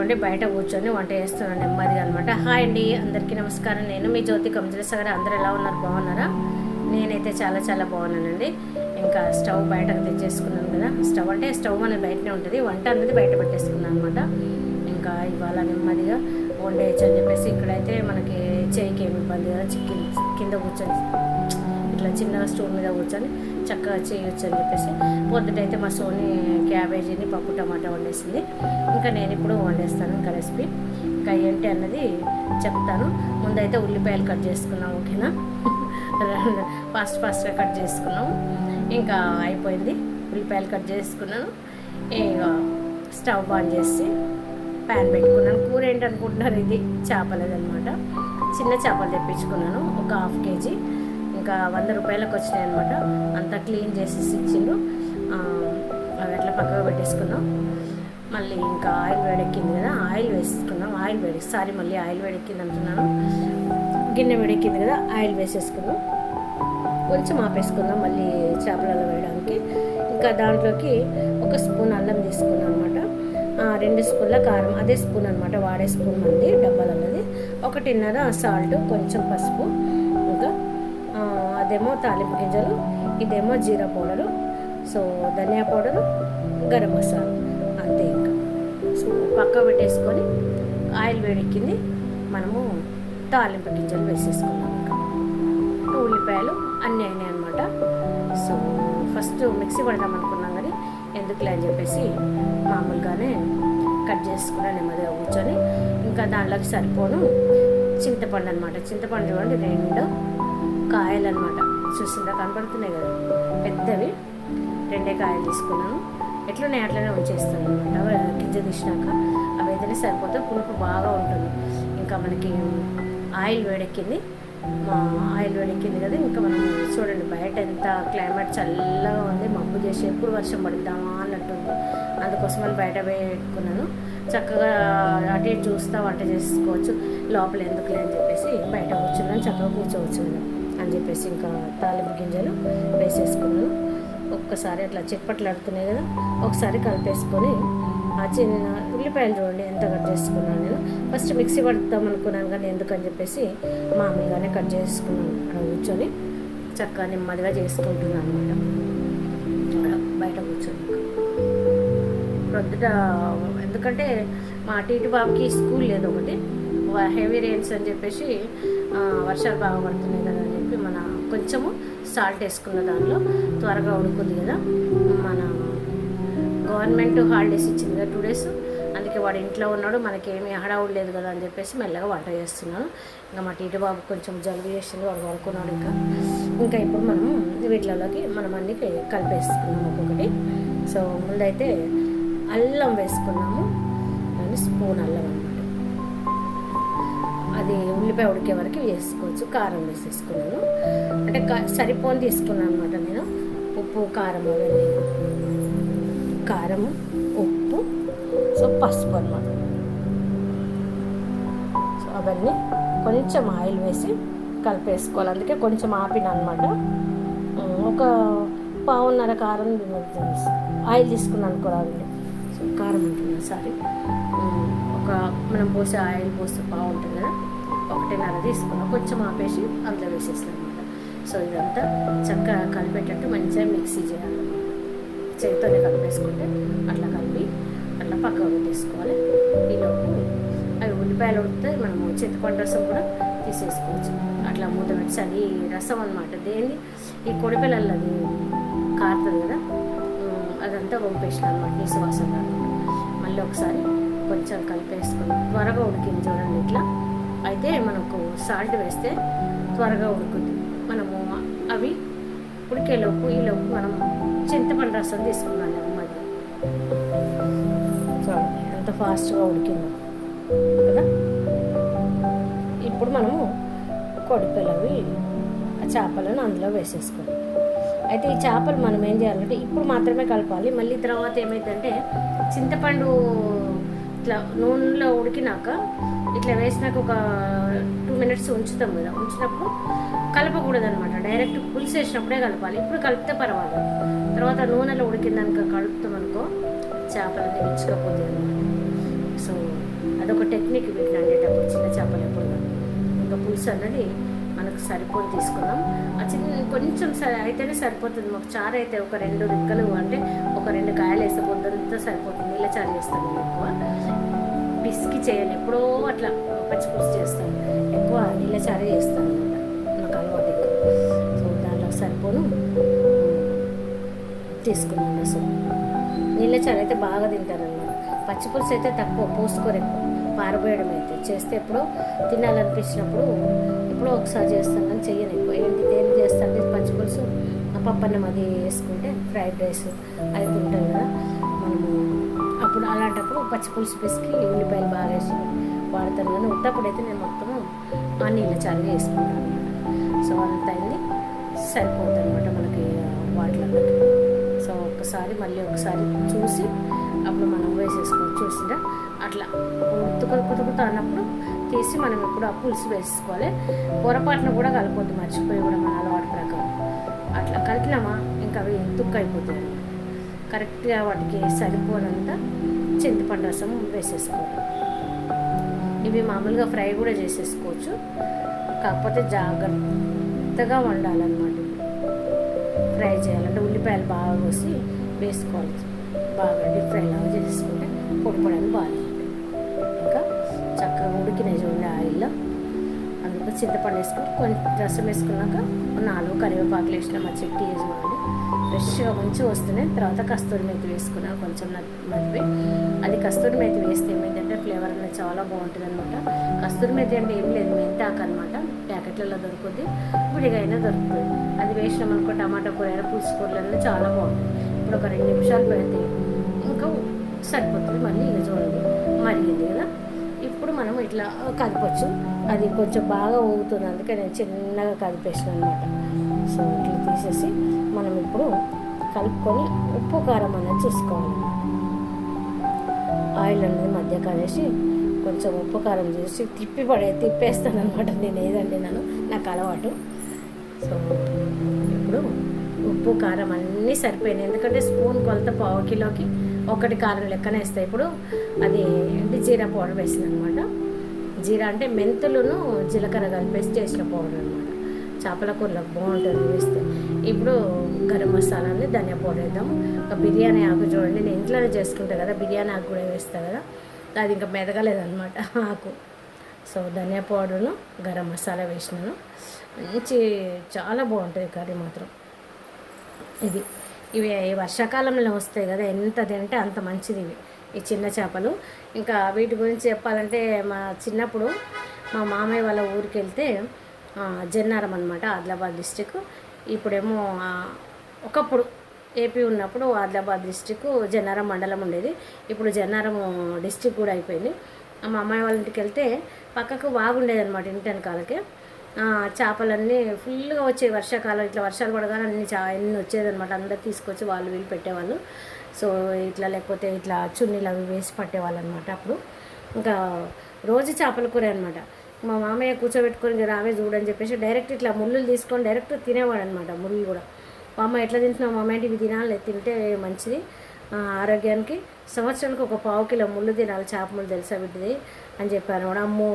ఇవ్వండి బయట కూర్చొని వంట చేస్తున్నాను నెమ్మదిగా అనమాట హాయ్ అండి అందరికీ నమస్కారం. నేను మీ జ్యోతి కంజలసాగర్ అందరు ఎలా ఉన్నారు? బాగున్నారా? నేనైతే చాలా చాలా బాగున్నానండి. ఇంకా స్టవ్ బయటకు తెచ్చేసుకున్నాను కదా. స్టవ్ అంటే స్టవ్ అనేది బయటనే ఉంటుంది. వంట అనేది బయట పెట్టేసుకున్నాను అనమాట ఇంకా ఇవాళ నెమ్మదిగా వండేయచ్చు అని చెప్పేసి ఇక్కడైతే మనకి చేయికి ఏమి ఇబ్బంది కదా చిక్కి కింద కూర్చొని ఇట్లా చిన్న స్టూల్ మీద కూర్చొని చక్కగా చేయొచ్చు అని చెప్పేసి పొద్దుటైతే మా సోని క్యాబేజీని పప్పు టమాటా వండేసింది. ఇంకా నేను ఇప్పుడు వండేస్తాను ఇంకా రెసిపీ. ఇంకా ఏంటి అన్నది చెప్తాను. ముందైతే ఉల్లిపాయలు కట్ చేసుకున్నాం ఓకేనా? ఫాస్ట్ ఫాస్ట్గా కట్ చేసుకున్నాం. ఇంకా అయిపోయింది. ఉల్లిపాయలు కట్ చేసుకున్నాను. ఇక స్టవ్ ఆన్ చేసి ప్యాన్ పెట్టుకున్నాను. కూర ఏంటనుకుంటున్నారు ఇది? చేపలదనమాట చిన్న చేపలు తెప్పించుకున్నాను. ఒక హాఫ్ కేజీ. ఇంకా వంద రూపాయలకు వచ్చినాయి అనమాట అంతా క్లీన్ చేసేసి ఇచ్చిండు అవి అట్లా పక్కగా పెట్టేసుకున్నాం. మళ్ళీ ఇంకా ఆయిల్ వేడెక్కింది కదా ఆయిల్ వేసుకున్నాం ఆయిల్ వేడి సారీ మళ్ళీ ఆయిల్ వేడెక్కింది అంటున్నాను. గిన్నె వేడెక్కింది కదా ఆయిల్ వేసేసుకున్నాం. కొంచెం ఆపేసుకుందాం మళ్ళీ చేపలలో వేయడానికి. ఇంకా దాంట్లోకి ఒక స్పూన్ అల్లం తీసుకున్నాం అనమాట రెండు స్పూన్ల కారం అదే స్పూన్ అనమాట వాడే స్పూన్ మంది డబ్బాలన్నది. ఒకటిన్నర సాల్ట్ కొంచెం పసుపు. అదేమో తాలింపు గింజలు ఇదేమో జీరా పౌడరు సో ధనియా పౌడరు గరం మసాలా అంతే ఇంకా. సో పక్క పెట్టేసుకొని ఆయిల్ వేడెక్కింది మనము తాలింపు గింజలు వేసేసుకున్నాం ఇంకా. ఉల్లిపాయలు అన్నీ అయినాయి అనమాట సో ఫస్ట్ మిక్సీ పడదాం అనుకున్నాం కానీ ఎందుకులే అని చెప్పేసి మామూలుగానే కట్ చేసుకున్నాను నెమ్మదిగా కూర్చొని ఇంకా దాంట్లోకి సరిపోను చింతపండు అనమాట చింతపండు చూడండి రెండు కాయలు అనమాట చూసిందా కనపడుతున్నాయి కదా. పెద్దవి. రెండే కాయలు తీసుకున్నాను. ఎట్లున్నాయి అట్లనే ఉంచేస్తాను అనమాట గింజ తీసినాక అవి అయితేనే సరిపోతే పులుపు బాగా ఉంటుంది. ఇంకా మనకి ఆయిల్ వేడెక్కింది. ఆయిల్ వేడెక్కింది కదా. ఇంకా మనం చూడండి బయట ఎంత క్లైమేట్ చల్లగా ఉంది. మబ్బు చేసి ఎప్పుడు వర్షం పడుద్దామా అన్నట్టుంది. అందుకోసం అని బయట పెట్టుకున్నాను. చక్కగా అటు ఇటు చూస్తా వంట చేసుకోవచ్చు. లోపల ఎందుకులే అని చెప్పేసి బయట కూర్చున్నాను. చక్కగా కూర్చోవచ్చు అని చెప్పేసి ఇంకా తాలింపు గింజలు వేసేసుకున్నాను. ఒక్కసారి అట్లా చిప్పట్లాడుతున్నాయి కదా ఒకసారి కలిపేసుకొని ఆ చిన్న ఉల్లిపాయలు చూడండి ఎంత కట్ చేసుకున్నాను నేను. ఫస్ట్ మిక్సీ పడతాం అనుకున్నాను కానీ ఎందుకని చెప్పేసి మామూలుగానే కట్ చేసుకున్నాను. అక్కడ కూర్చొని చక్కగా నెమ్మదిగా చేసుకుంటున్నాను అనమాట బయట కూర్చొని ప్రొద్దుట ఎందుకంటే మా అటు ఇటు బాబుకి స్కూల్ లేదు ఒకటి. హెవీ రెయిన్స్ అని చెప్పేసి వర్షాలు బాగా పడుతున్నాయి కదా అని చెప్పి మన కొంచెము సాల్ట్ వేసుకున్న దానిలో త్వరగా ఉడుకుద్ది కదా. మన గవర్నమెంట్ హాలిడేస్ ఇచ్చింది కదా టూ డేస్. అందుకే వాడు ఇంట్లో ఉన్నాడు మనకేమీ హడావుడు లేదు కదా అని చెప్పేసి మెల్లగా వంట చేస్తున్నాను. ఇంకా మా టీటు బాబు కొంచెం జలుబు చేసింది వాడు పడుకున్నాడు ఇంకా. ఇంకా ఇప్పుడు మనం వీటిలోకి మనం అన్ని కలిపేసుకున్నాము ఒక్కొక్కటి. సో ముందైతే అల్లం వేసుకున్నాము. అని స్పూన్ అల్లం అది ఉల్లిపాయ ఉడికే వరకు వేసుకోవచ్చు కారం వేసేసుకున్నాను. అంటే సరిపోని తీసుకున్నాను అనమాట నేను. ఉప్పు కారం అవన్నీ. కారము ఉప్పు సో పసుపు అనమాట సో అవన్నీ కొంచెం ఆయిల్ వేసి కలిపేసుకోవాలి. అందుకే కొంచెం ఆపిన అనమాట ఒక పావున్నర కారం ఆయిల్ తీసుకున్నాను అనుకోరాదండి సో కారం ఉంటుంది సారీ. ఒక మనం పోసే ఆయిల్ పోస్తే బాగుంటుంది కదా. ఒకటిన్నర తీసుకున్నాం కొంచెం ఆపేసి అందులో వేసేస్తాను అనమాట సో ఇదంతా చక్కగా కలిపేటట్టు మంచిగా మిక్సీ చేయాలన్నమాట చేతితోనే కలిపేసుకుంటే అట్లా కలిపి అట్లా పక్కకు పెట్టేసుకోవాలి. ఈలోపు అవి ఉల్లిపాయలు ఉడితే మనము చింతపండు రసం కూడా తీసేసుకోవచ్చు. అట్లా మూత పెట్టి అది రసం అనమాట దేన్ని? ఈ కొడిపిల్లలు అది కారుతుంది కదా? అదంతా పంపేసిన అనమాట ఈ సువాసన మళ్ళీ ఒకసారి కొంచెం కలిపేసుకుని త్వరగా ఉడికింది చూడండి ఇట్లా. అయితే మనకు సాల్ట్ వేస్తే త్వరగా ఉడుకుద్ది. మనము అవి ఉడికేలోపు ఈలోపు మనం చింతపండు రసం తీసుకున్నాం అమ్మది చూడండి ఎంత ఫాస్ట్గా ఉడికిందో కదా? ఇప్పుడు మనము కొడిపిల్లవి ఆ చేపలను అందులో వేసేసుకోవాలి. అయితే ఈ చేపలు మనం ఏం చేయాలంటే ఇప్పుడు మాత్రమే కలపాలి. మళ్ళీ తర్వాత ఏమైందంటే చింతపండు ఇట్లా నూనెలో ఉడికినాక ఇట్లా వేసినాక ఒక టూ మినిట్స్ ఉంచుతాం కదా ఉంచినప్పుడు కలపకూడదు అనమాట డైరెక్ట్ పులుసు వేసినప్పుడే కలపాలి. ఇప్పుడు కలిపితే పర్వాలేదు. తర్వాత నూనెలో ఉడికిందనుక కలుపుతాం అనుకో చేపలన్నీ విచ్చుకపోతాయి అనమాట సో అదొక టెక్నిక్ వీటిని వండేటప్పుడు చిన్న చేపలు ఎప్పుడు. ఇంకా పులుసు అన్నది మనకు సరిపోని తీసుకున్నాం ఆ చిన్న కొంచెం అయితేనే సరిపోతుంది. మాకు చారు అయితే ఒక రెండు రిక్కలు అంటే ఒక రెండు కాయలు వేస్తే పొద్దుంతా సరిపోతుంది. నీళ్ళ చారు చేస్తాను నేను ఎక్కువ. పిసికి చేయను. ఎప్పుడో అట్లా పచ్చిపులుసు చేస్తాను ఎక్కువ నీళ్ళ చారు చేస్తాను అనమాట. నాకు అలవాటు ఎక్కువ. సో దాంట్లో సరిపోను. తీసుకున్నాను. సో నీళ్ళ చారు అయితే బాగా తింటారన్నమాట. పచ్చిపులుసు అయితే తక్కువ పోసుకోరు ఎక్కువ. పారబోయడం అయితే చేస్తే ఎప్పుడో తినాలనిపించినప్పుడు ఎప్పుడో ఒకసారి చేస్తాను కానీ చెయ్యను ఎక్కువ. ఏంటి ఏం చేస్తాను పచ్చి పులుసు పప్పన్నం అది వేసుకుంటే ఫ్రైడ్ రైస్ అది తింటాం కదా. మనము అప్పుడు అలాంటప్పుడు పచ్చి పులుసు పిసికి ఉల్లిపాయలు బాగా వేసి వాడతాను కానీ ఉన్నప్పుడు అయితే నేను మొత్తము ఆ నీళ్ళ చారు వేసుకుంటాను సో అంత అయింది. సరిపోతుంది అనమాట మనకి వాటిలో. సో ఒక్కసారి మళ్ళీ ఒకసారి చూసి అప్పుడు మనం వేసేసుకోవచ్చు చూసిందా అట్లా. ఉతుకులు కుతుకుతా అన్నప్పుడు తీసి మనం ఎప్పుడు ఆ పులుసు వేసుకోవాలి పొరపాటున కూడా కలపొద్దు మర్చిపోయి కూడా మన అలవాటు ప్రకారం. అట్లా కలిపినామా ఇంకా అవి తుక్కు అయిపోతాయి కరెక్ట్గా వాటికి సరిపోనంత చింతపండు రసం వేసేసుకోవాలి. ఇవి మామూలుగా ఫ్రై కూడా చేసేసుకోవచ్చు. కాకపోతే జాగ్రత్తగా వండాలన్నమాట. ఫ్రై చేయాలంటే ఉల్లిపాయలు బాగా కోసి వేసుకోవాలి. బాగా డీప్ ఫ్రై లాగా చేసుకుంటే పొడిపడానికి బాగుంటుంది. ఇంకా చక్కగా ఉడికిన చూడండి ఆయిల్లో. అందులో చింతపండు వేసుకుని కొంచెం రసం వేసుకున్నాక నాలుగు కరివేపాకులు వేసిన మా చెట్టు వేసుకోండి ఫ్రెష్గా మంచిగా వస్తున్నాయి. తర్వాత కస్తూరి మేతి వేసుకున్నా కొంచెం మరిపి అది కస్తూరి మేతి వేస్తే ఏమైందంటే ఫ్లేవర్ అనేది చాలా బాగుంటుంది అనమాట కస్తూరి మేతి అంటే ఏం లేదు మెంతాకు అనమాట ప్యాకెట్లలో దొరుకుతుంది విడిగైనా దొరుకుతుంది. అది వేసినాం అనుకో టమాటా కూర అయినా పులుసు కూరలు చాలా బాగుంటుంది ఇప్పుడు ఒక రెండు నిమిషాలు పెడితే ఇట్లా కదపచ్చు. అది కొంచెం బాగా ఊగుతుంది. అందుకే నేను చిన్నగా కదిపేసాను అనమాట సో ఇట్లా తీసేసి మనం ఇప్పుడు కలుపుకొని ఉప్పు కారం అనేది చూసుకోవాలి. ఆయిల్ అనేది మధ్య కలిసి కొంచెం ఉప్పు కారం చేసి తిప్పి పడే తిప్పేస్తాను అనమాట నేను ఏదండి నన్ను నాకు అలవాటు. సో ఇప్పుడు ఉప్పు కారం అన్నీ సరిపోయినాయి. ఎందుకంటే స్పూన్ కొలత పావు కిలోకి ఒకటి కారం లెక్కన వేస్తాయి ఇప్పుడు అది జీరా పౌడర్ వేసింది అనమాట జీరా అంటే మెంతులను జీలకర్ర కలిపేసి చేసిన పౌడర్ అనమాట చేపల కూరలకు బాగుంటుంది వేస్తే. ఇప్పుడు గరం మసాలాని ధనియా పౌడర్ వేద్దాం ఒక బిర్యానీ ఆకు చూడండి నేను ఇంట్లోనే చేసుకుంటా కదా బిర్యానీ ఆకు కూడా వేస్తా కదా. అది ఇంకా మెదగలేదన్నమాట ఆకు. సో ధనియా పౌడర్ను గరం మసాలా వేసినాను. మంచి చాలా బాగుంటుంది కర్రీ మాత్రం. ఇది. ఇవి వర్షాకాలంలో వస్తాయి కదా ఎంత తింటే అంత మంచిది ఇవి. ఈ చిన్న చేపలు. ఇంకా వీటి గురించి చెప్పాలంటే మా చిన్నప్పుడు మా మామయ్య వాళ్ళ ఊరికి వెళ్తే జన్నారం అనమాట ఆదిలాబాద్ డిస్టిక్ ఇప్పుడేమో ఒకప్పుడు ఏపీ ఉన్నప్పుడు ఆదిలాబాద్ డిస్టిక్ జన్నారం మండలం ఉండేది. ఇప్పుడు జన్నారం డిస్టిక్ కూడా అయిపోయింది. మా అమ్మాయి వాళ్ళ ఇంటికి వెళ్తే పక్కకు బాగుండేది అనమాట ఇంటి వెనకాలకి. చేపలన్నీ ఫుల్గా వచ్చాయి వర్షాకాలం ఇట్లా వర్షాలు పడగానే అన్ని చా అన్ని వచ్చేదన్నమాట అందరు తీసుకొచ్చి వాళ్ళు వీళ్ళు పెట్టేవాళ్ళు. సో ఇట్లా లేకపోతే ఇట్లా చున్నీలు అవి వేసి పట్టేవాళ్ళు అనమాట అప్పుడు. ఇంకా రోజు చేపల కూర అనమాట మా మామయ్య కూర్చోబెట్టుకొని "ఇక రావే చూడని చెప్పేసి డైరెక్ట్ ఇట్లా ముళ్ళు తీసుకొని డైరెక్ట్ తినేవాడు అనమాట ముళ్ళు కూడా. మా అమ్మ ఎట్లా తింటున్నావు మా అమ్మ ఇవి తినాలి తింటే మంచిది. ఆరోగ్యానికి సంవత్సరానికి ఒక పావు కిలో ముళ్ళు తినాలి చేప ముళ్ళు తెలుసా బిడ్డది అని చెప్పాను కూడా. అమ్మో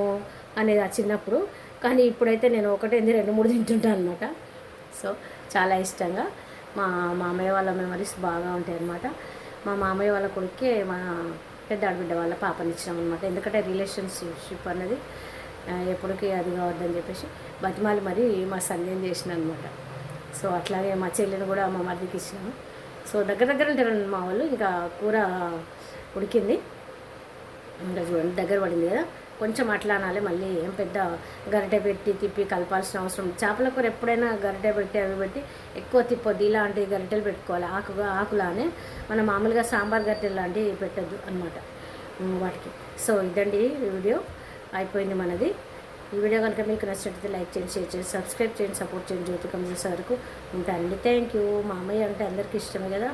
అనేది ఆ చిన్నప్పుడు. కానీ ఇప్పుడైతే నేను ఒకటేంది రెండు మూడు తింటుంటాను అనమాట సో చాలా ఇష్టంగా మా మామయ్య వాళ్ళ మెమరీస్ బాగా ఉంటాయి అనమాట మా మామయ్య వాళ్ళ కొడుకే మా పెద్ద ఆడబిడ్డ వాళ్ళ పాపనిచ్చినాం అనమాట ఎందుకంటే రిలేషన్షిప్ అన్నది ఎప్పటికీ అది కావద్దని చెప్పేసి బతిమాలి మరి మా సందేహం చేసిన అనమాట సో అట్లాగే మా చెల్లిని కూడా మా మరిదికి ఇచ్చినాము సో దగ్గర దగ్గర ఉంటారు మా వాళ్ళు. ఇంకా కూర ఉడికింది. ఇంకా చూడండి దగ్గర పడింది కదా. కొంచెం అట్లా అనాలి మళ్ళీ ఏం పెద్ద గరిటె పెట్టి తిప్పి కలపాల్సిన అవసరం చేపల కూర ఎప్పుడైనా గరిటె పెట్టి అవి పెట్టి ఎక్కువ తిప్పొద్దు. ఇలాంటి గరిటెలు పెట్టుకోవాలి. ఆకుగా ఆకులానే మనం మామూలుగా సాంబార్ గరిటెలు లాంటివి పెట్టద్దు అనమాట వాటికి. సో ఇదండి వీడియో. అయిపోయింది మనది. ఈ వీడియో కనుక మీకు నచ్చినట్లయితే లైక్ చేయండి షేర్ చేయండి సబ్స్క్రైబ్ చేయండి సపోర్ట్ చేయండి జ్యోతి కమిషన్ వరకు ఉంటానండి. Thank you. మా అమ్మయ్య అంటే అందరికీ ఇష్టమే కదా.